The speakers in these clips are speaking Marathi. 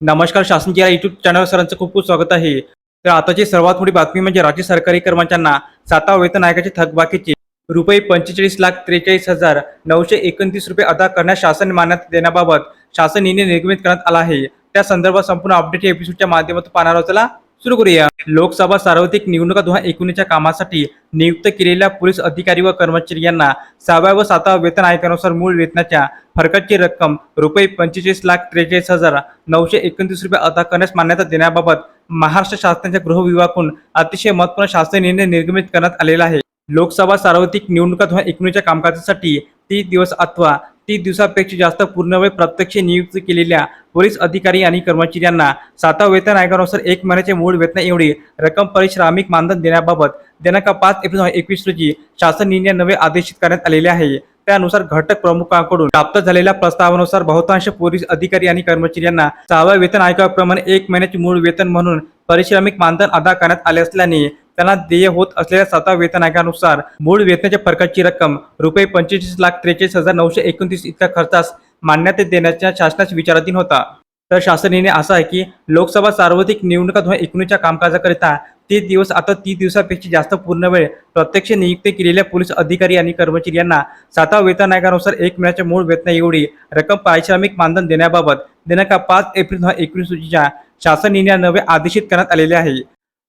नमस्कार शासनच्या युट्यूब चॅनल सरांचं खूप खूप स्वागत आहे. तर आताची सर्वात मोठी बातमी म्हणजे राज्य सरकारी कर्मचाऱ्यांना सातवा वेतन आयोगाची थकबाकीचे रुपये पंचेचाळीस लाख त्रेचाळीस हजार नऊशे एकोणतीस रुपये अदा करण्यास शासन मान्यता देण्याबाबत शासन निर्णय निर्गमित करण्यात आला आहे. त्या संदर्भात संपूर्ण अपडेट एपिसोडच्या माध्यमातून पाहणार आहोत. सुरू करूया. लोकसभा सार्वत्रिक निवडणुका दोन हजार एकोणीसच्या कामासाठी नियुक्त केलेल्या पोलीस अधिकारी व कर्मचारी यांना सहाव्या व सातव्या वेतन आयोगानुसार मूळ वेतनाच्या फरकाची रक्कम रुपये पंचेचाळीस लाख त्रेचाळीस हजार नऊशे एकोणतीस रुपये अदा करण्यास मान्यता देण्याबाबत महाराष्ट्र शासनाच्या गृह विभागाकडून अतिशय महत्त्वपूर्ण शासन निर्णय निर्गमित करण्यात आलेला आहे. लोकसभा सार्वत्रिक निवडणुका दोन एकोणीसच्या कामकाजासाठी तीस दिवस अथवा तीस दिवसापेक्षा जास्त पूर्णवेळ प्रत्यक्ष नियुक्त केलेल्या पोलीस अधिकारी आणि कर्मचारी यांना सातवा वेतन आयोगानुसार एक महिन्याचे मूळ वेतन एवढी रक्कम परिश्रामिक मानधन देण्याबाबत दिनांक पाच एप्रिल एकवीस रोजी शासन निर्णय नवे आदेशित करण्यात आलेले आहे. त्यानुसार घटक प्रमुखांकडून प्राप्त झालेल्या प्रस्तावानुसार बहुतांश पोलीस अधिकारी आणि कर्मचारी यांना सहाव्या वेतन आयोगाप्रमाणे एक महिन्याचे मूळ वेतन म्हणून परिश्रमिक मानधन अदा करण्यात आले असल्याने त्यांना देय होत असलेल्या सातव्या वेतन आयोगानुसार मूळ वेतनाच्या फरकाची रक्कम रुपये पंचेचाळीस लाख त्रेचाळीस हजार नऊशे एकोणतीस इतका खर्चास मान्यता देण्याच्या शासनाच्या विचाराधीन होता. तर शासनाने असा आहे की लोकसभा सार्वत्रिक निवडणुका दोन एकोणीसच्या कामकाजाकरिता तीस दिवस आता तीस दिवसापेक्षा जास्त पूर्ण वेळ प्रत्यक्ष नियुक्त केलेल्या पोलीस अधिकारी आणि कर्मचारी यांना सातवा वेतन आयोगानुसार एक महिन्याच्या मूळ वेतना एवढी रक्कम पारिश्रमिक मानधन देण्याबाबत दिनांक पाच एप्रिल दोन एकवीस रोजीच्या शासन निर्णयानवे आदेशित करण्यात आलेले आहे.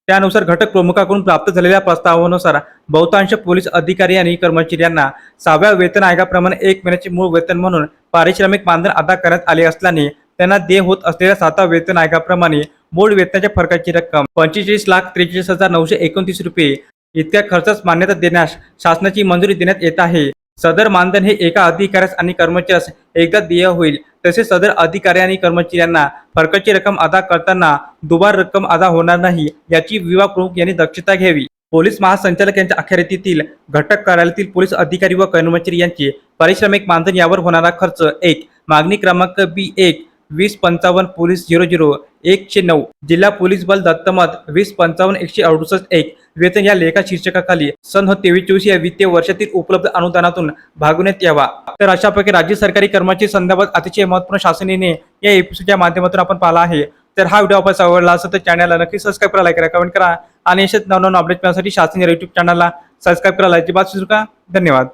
त्यानुसार घटक प्रमुखाकडून प्राप्त झालेल्या प्रस्तावानुसार बहुतांश पोलीस अधिकारी आणि कर्मचारी यांना सहाव्या वेतन आयोगाप्रमाणे एक महिन्याचे मूळ वेतन म्हणून पारिश्रमिक मानधन अदा करण्यात आले असल्याने त्यांना देय होत असलेल्या सातव्या वेतन आयोगाप्रमाणे मूळ वेतनाच्या फरकाची रक्कम पंचेचाळीस लाख त्रेचाळीस हजार नऊशे एकोणतीस रुपये इतक्या खर्चास मान्यता देण्यास शासनाची मंजुरी देण्यात येत आहे. सदर मानधन हे एका अधिकाऱ्यास आणि कर्मचाऱ्यास एकदा देय होईल तसेच सदर अधिकारी आणि कर्मचाऱ्यांना फरकाची रक्कम अदा करताना दुबार रक्कम अदा होणार नाही याची विवा प्रमुख यांनी दक्षता घ्यावी. पोलीस महासंचालक यांच्या अखत्यारीतील घटक कार्यालयातील पोलीस अधिकारी व कर्मचारी यांचे पारिश्रमिक मानधन यावर होणारा खर्च एक मागणी क्रमांक बी एक वीस पंचावन्न पोलीस झिरो झिरो एकशे नऊ. जिल्हा पोलीस बल दत्तमत वीस पंचावन्न एकशे अडुसष्ट एक. वेतन या लेखा शीर्षकाखाली सन हो तेवीस चोवीस या वित्तीय वर्षातील उपलब्ध अनुदानातून भागवण्यात यावा. तर अशा प्रकारे राज्य सरकारी कर्मचारी संदर्भात अतिशय महत्त्वपूर्ण शासनाने या एपिसोडच्या माध्यमातून आपण पाहिला आहे. तर हा व्हिडिओ आपण आवडला असेल तर चॅनलला नक्की सबस्क्राईब करा लाईक करा कमेंट करा. आणि अशाच नवनवीन अपडेट मिळण्यासाठी शासन युट्यूब चॅनलला सबस्क्राईब करा. लाईकची बात सुरू का धन्यवाद.